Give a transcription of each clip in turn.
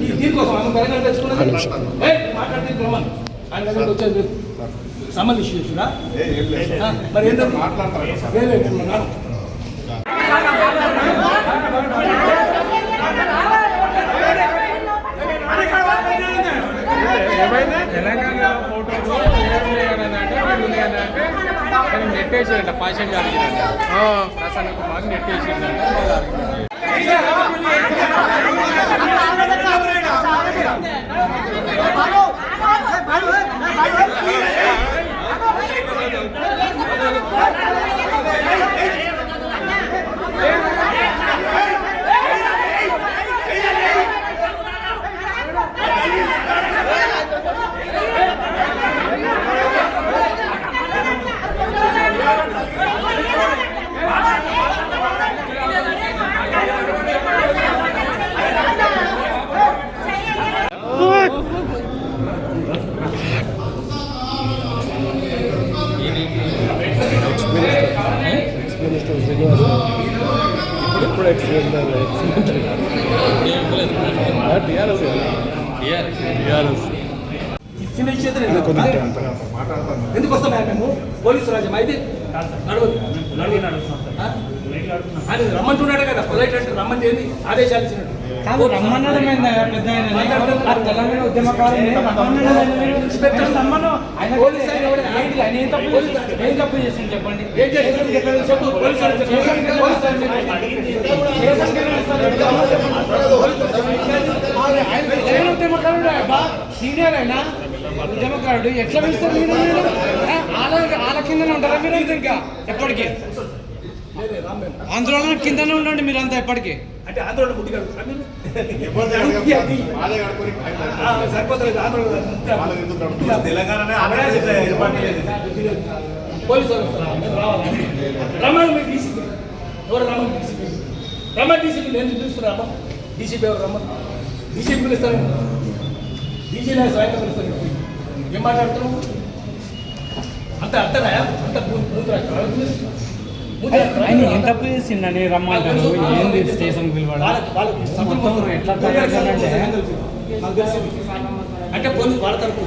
ఈ దీనికోసం ఆమె తెలంగాణ తెచ్చుకున్నది ఏయ్, మాట్లాడితే రమ్మని ఆయన దగ్గర వచ్చేది మరి ఏంటో తెలంగాణ ఫోటోలు ఏమున్నాయనంటే ఉన్నాయనంటే మనం నెట్టేసాడంట పాషన్ అడిగినట్ట ప్రసన్న కుమార్ నెట్టేసిందంట చిన్న ఎందుకు వస్తాం మేము? పోలీసు రాజ్యం. అయితే నడవదు ఆ? ఆయన రమ్మంటున్నాడు కదా పొలైట్ అంటే రమ్మని ఆదేశాలు ఇచ్చినట్టు. తెలంగాణ ఏం తప్పు చేసింది చెప్పండి? ఉద్యమకారుడు? సీనియర్ అయినా ఉద్యమకారుడు. ఎట్లా పిలుస్తారు మీరు? మీరు? ఆ, వాళ్ళ వాళ్ళ కిందనే ఉంటారా మీరు ఇంకా? ఎప్పటికీ? ఆందోళన కిందనే ఉండండి మీరు అంతా ఎప్పటికీ. అంటే ఆంధ్రలో ముట్టి సరిపోతలేదు ఆంధ్రలో పోలీసు? రమ్మని మీరు డీసీపీ ఎవరు రమ్మని డీసీపీ రమ్మని డీసీపీ నేను పిలుస్తున్నా రమ్మ డీసీపీ ఎవరు రమ్మని? డీసీపీ పిలుస్తాను డీసీ నేను స్వయంగా పిలుస్తాను ఏం మాట్లాడుతున్నావు? అంత అంతనా అంత ఆయన ఏం తప్పు చేసిండని రమ్మంటారు? ఏంది స్టేషన్ పిలవడం? ఎట్లా. అంటే పోలీసు వాళ్ళ తరపు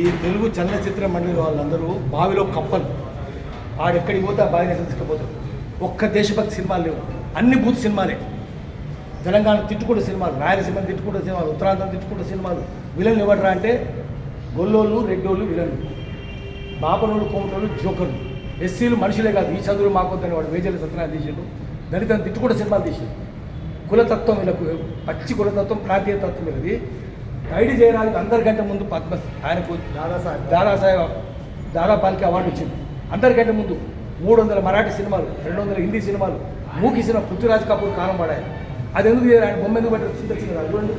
ఈ తెలుగు చలనచిత్ర మండలి వాళ్ళందరూ బావిలో కప్పలు. ఆడెక్కడికి పోతే ఆ బావిని ఎక్కడ తీసుకుపోతారు. ఒక్క దేశభక్తి సినిమాలు లేవు. అన్ని బూత్ సినిమాలే. తెలంగాణ తిట్టుకుంటే సినిమాలు రాయలసీమని తిట్టుకుంటే సినిమాలు ఉత్తరాంధ్ర తిట్టుకుంటే సినిమాలు. విలన్లు ఎవడరా అంటే గొల్లోళ్ళు రెడ్డోళ్ళు విలన్లు. బాపనోళ్ళు కోమటోళ్ళు జోకర్లు. ఎస్సీలు మనుషులే కాదు. ఈ చదువులు మాకొద్దని వాడు మేజర్లు సత్యనారాయణ తీసిండు. దళితం తిట్టుకుంటే సినిమాలు తీసిండు. కులతత్వం వీళ్ళకు పచ్చి కులతత్వం ప్రాంతీయ తత్వం వీళ్ళది. ఐడి జయరాజుకి అందరికంటే ముందు పద్మ ఆయనకు దాదాసాహెబ్. దాదాసాహెబ్ దాదాపాలికి అవార్డు వచ్చింది. అందరికంటే ముందు మూడు వందల మరాఠీ సినిమాలు రెండు వందల హిందీ సినిమాలు మూకి సినిమా పృథ్వీరాజ్ కపూర్ కాలం పడాయి అది ఎందుకు? ఆయన బొమ్మ ఎందుకు పెట్టారు చూడండి.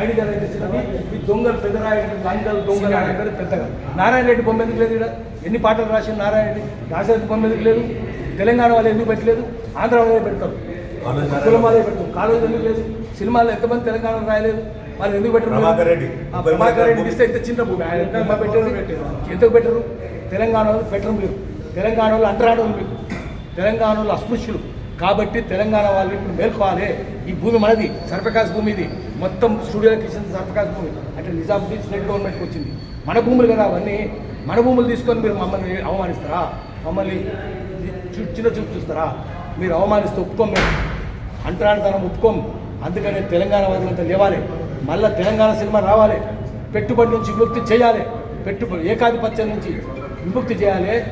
ఐడి చిన్నది. ఈ దొంగలు పెద్దరాయి లంగలు దొంగలు అందరూ పెద్దగా నారాయణ రెడ్డి బొమ్మ ఎందుకు లేదు ఇక్కడ ఎన్ని పాటలు రాసిన నారాయణ దాశరథి బొమ్మ ఎందుకు లేదు? తెలంగాణ వాళ్ళు ఎందుకు పెట్టలేదు? ఆంధ్ర వాళ్ళే పెడతారు. కులం వాళ్ళే పెడతారు. కాలేజ్ ఎందుకు లేదు? సినిమాలు ఎంతమంది తెలంగాణ రాయలేదు? వాళ్ళు ఎందుకు పెట్టరు ప్రభాకర్ రెడ్డి. రెడ్డి ఇస్తే ఇంత చిన్న భూమి. ఆయన ఎంత పెట్టారు? ఎందుకు పెట్టరు? తెలంగాణ వాళ్ళు పెట్టరు మీరు తెలంగాణ వాళ్ళు అంటరాడు మీకు తెలంగాణ వాళ్ళు అస్పృశ్యులు. కాబట్టి తెలంగాణ వాళ్ళు ఇప్పుడు మేల్కోవాలి. ఈ భూమి మనది. సర్ఫకాస్ భూమి ఇది. మొత్తం స్టూడియో ఇచ్చింది సర్ఫకాస్ భూమి. అంటే నిజాముద్దీన్ స్టేట్ గవర్నమెంట్కి వచ్చింది. మన భూములు కదా అవన్నీ. మన భూములు తీసుకొని మీరు మమ్మల్ని అవమానిస్తారా? మమ్మల్ని చిన్న చూపు చూస్తారా? మీరు అవమానిస్తే ఒప్పుకోం మేము. అంటరానితనం ఒప్పుకోం. అందుకనే తెలంగాణ వాదులంతా లేవాలి. మళ్ళీ తెలంగాణ సినిమా రావాలి. పెట్టుబడి నుంచి విముక్తి చేయాలి. పెట్టుబడి ఏకాధిపత్యం నుంచి విముక్తి చేయాలి.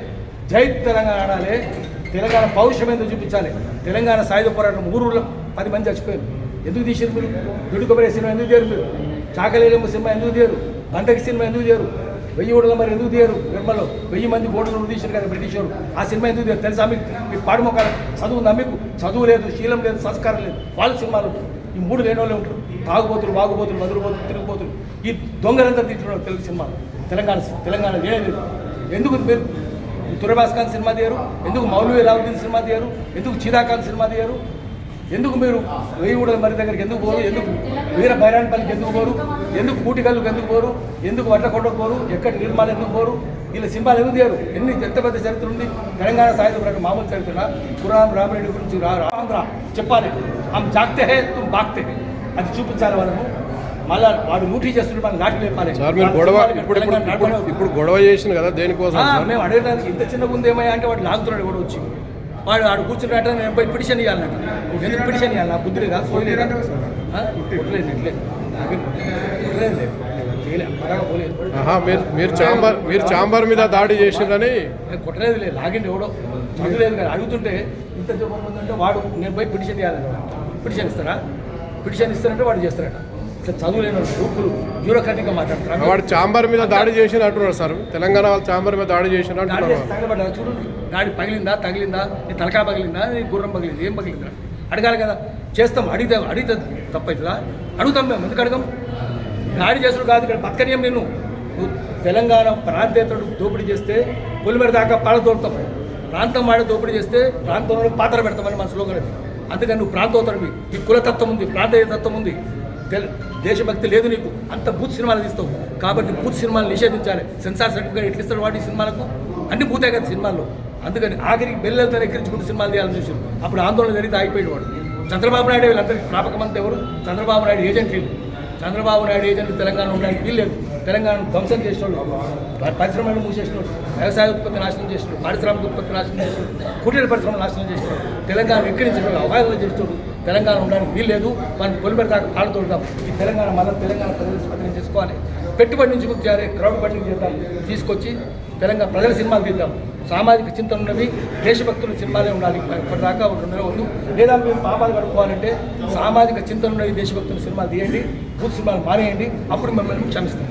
జై తెలంగాణ ఆడాలి. తెలంగాణ పౌరుషం ఎందుకు చూపించాలి. తెలంగాణ సాయుధ పోరాటం ఊరూళ్ళో పది మంది చచ్చిపోయారు. ఎందుకు తీసారు మీరు? దుడుకొబరే సినిమా ఎందుకు తీయరు మీరు? చాకలేలమ్మ సినిమా ఎందుకు తీయరు? గంటకి సినిమా ఎందుకు తీయరు? వెయ్యి ఓడల మరి ఎందుకు తీయరు? నిర్మలో వెయ్యి మంది ఓడలు తీశారు కదా బ్రిటిష్ వారు? ఆ సినిమా ఎందుకు తీయరు? తెలుసా మీకు? మీ పాడుమొక్కలు చదువు నమ్మికు చదువు లేదు శీలం లేదు సంస్కారం లేదు. వాళ్ళ సినిమాలు ఈ మూడు లేని వాళ్ళే ఉంటారు. తాగుబోతులు వాగుబోతులు మధురబోతులు తిరుగుబోతులు. ఈ దొంగలంతా తింటున్నారు తెలుగు సినిమా తెలంగాణ తెలంగాణ లేదు ఎందుకు మీరు తురభాస్ఖాన్ సినిమా తీయరు? ఎందుకు మౌలవి రావుద్దీన్ సినిమా తీయరు? ఎందుకు చీరాఖాన్ సినిమా తీయరు? ఎందుకు మీరు వేయిగూడ మరి దగ్గరికి ఎందుకు పోరు? ఎందుకు వీర బైరాన్పల్లికి ఎందుకు పోరు? ఎందుకు కూటికల్లుకి ఎందుకు పోరు? ఎందుకు వడ్లకొండకు పోరు? ఎక్కడ నిర్మాలు ఎందుకు పోరు? వీళ్ళ సినిమాలు ఎందుకు తీయరు? ఎన్ని ఎంత పెద్ద చరిత్ర ఉంది? తెలంగాణ సాహిత్య ప్రకారం మామూలు చరిత్ర పురాణం రామరెడ్డి గురించి రా రా- ఆంధ్ర చెప్పాలి. ఆమె జాగ్తే హే తుమ్ బాగ్తే హే. అది చూపించాలి వాళ్ళను మళ్ళా వాడు లూటీ చేస్తుంటే మనం నాటి లేపాలి. గొడవ ఇప్పుడు ఇప్పుడు గొడవ చేసిన కదా దేనికోసం మేము అడగడానికి ఇంత చిన్న ఉంది ఏమయ్యా అంటే వాడు లాగుతున్నాడు కూడా వచ్చి. వాడు ఆడు కూర్చున్నట్ట నేను పోయి పిటిషన్ ఇవ్వాలన్నట ఎందుకు పిటిషన్ ఇవ్వాలి నా బుద్ధి లేదా? పోలేదు? మీరు మీరు చాంబర్ మీరు చాంబర్ మీద దాడి చేసిందని? నేను కొట్టలేదు లేదు. లాగిండి ఎవడో. చదువులేదు కదా. అడుగుతుంటే ఇంత జపం ఉందంటే వాడు నేను పోయి పిటిషన్ ఇవ్వాలన్నమాట పిటిషన్ ఇస్తారా? పిటిషన్ ఇస్తారంటే వాడు చేస్తారట. ఇట్లా చదువులేని గ్రూపులు బ్యూరోక్రాటిక్గా వాడు చాంబర్ మీద దాడి చేసిన అంటున్నారు సార్. తెలంగాణ వాళ్ళు చాంబర్ మీద దాడి చేసిన అంటున్నారు చూడు గాడి పగిలిందా తగిలిందా నీ తలకా పగిలిందా నీ గుర్రం పగిలింది ఏం పగిలిందా అడగాలి కదా. చేస్తాం అడిగితే అడిగితే తప్పవుతుందా అడుగుతాం మేము ఎందుకు అడగం? గాడి చేసుడు కాదు ఇక్కడ బతకనీయం నేను నువ్వు తెలంగాణ ప్రాంతేతరుడు దోపిడీ చేస్తే పొలిమేర దాకా పాడ తోలుతాం. ప్రాంతం వాడే దోపిడీ చేస్తే ప్రాంతంలో పాత్ర పెడతామని మన స్లోగన్ అది. అందుకని నువ్వు ప్రాంతోత్తరవి ఈ కులతత్వం ఉంది ప్రాంతీయ తత్వం ఉంది. తెల- దేశభక్తి లేదు నీకు. అంత బూత్ సినిమాలు తీస్తావు. కాబట్టి బూత్ సినిమాలు నిషేధించాలి. సెన్సార్ సర్టిఫికేట్ ఎట్లా ఇస్తారు వాటి సినిమాలకు? అన్ని బూతే కదా సినిమాల్లో. అందుకని ఆఖరికి బెల్లెలతో ఎక్కించుకుంటూ సినిమాలు తీయాలని చూసారు అప్పుడు ఆందోళన జరిగితే ఆగిపోయాడు వాడు. చంద్రబాబు నాయుడు వీళ్ళందరికీ ప్రాపకమంతా ఎవరు? చంద్రబాబు నాయుడు ఏజెంట్ చంద్రబాబు నాయుడు ఏజెంట్లు తెలంగాణ ఉండడానికి వీల్లేదు తెలంగాణ ధ్వంసం చేసిన వాళ్ళు పరిశ్రమలు మూసేసిన వ్యవసాయ ఉత్పత్తి నాశనం చేసిన పారిశ్రామిక ఉత్పత్తి నాశనం చేసిన కుటీర పరిశ్రమలు నాశనం చేసిన తెలంగాణ ఎక్కిరించిన వాళ్ళు అవగాహన చేసిన తెలంగాణ ఉండడానికి వీల్లేదు. మనం పొలిపెడి దాకా కాలు ఈ తెలంగాణ మళ్ళీ తెలంగాణ ప్రజలు స్వాధీనం చేసుకోవాలి. పెట్టుబడి నుంచి ముక్తి చేయాలి. క్రౌడ్ ఫండింగ్ చేద్దాం. తీసుకొచ్చి తెలంగాణ ప్రజల సినిమాలు తీద్దాం. సామాజిక చింతన ఉన్నవి దేశభక్తుల సినిమాలే ఉండాలి. ఇప్పటిదాకా ఉండనే వద్దు లేదా మీరు పాపాలు కడుక్కోవాలంటే సామాజిక చింతన ఉన్నవి దేశభక్తుల సినిమాలు తీయండి. పూర్తి సినిమాలు మానేయండి. అప్పుడు మిమ్మల్ని క్షమిస్తాం.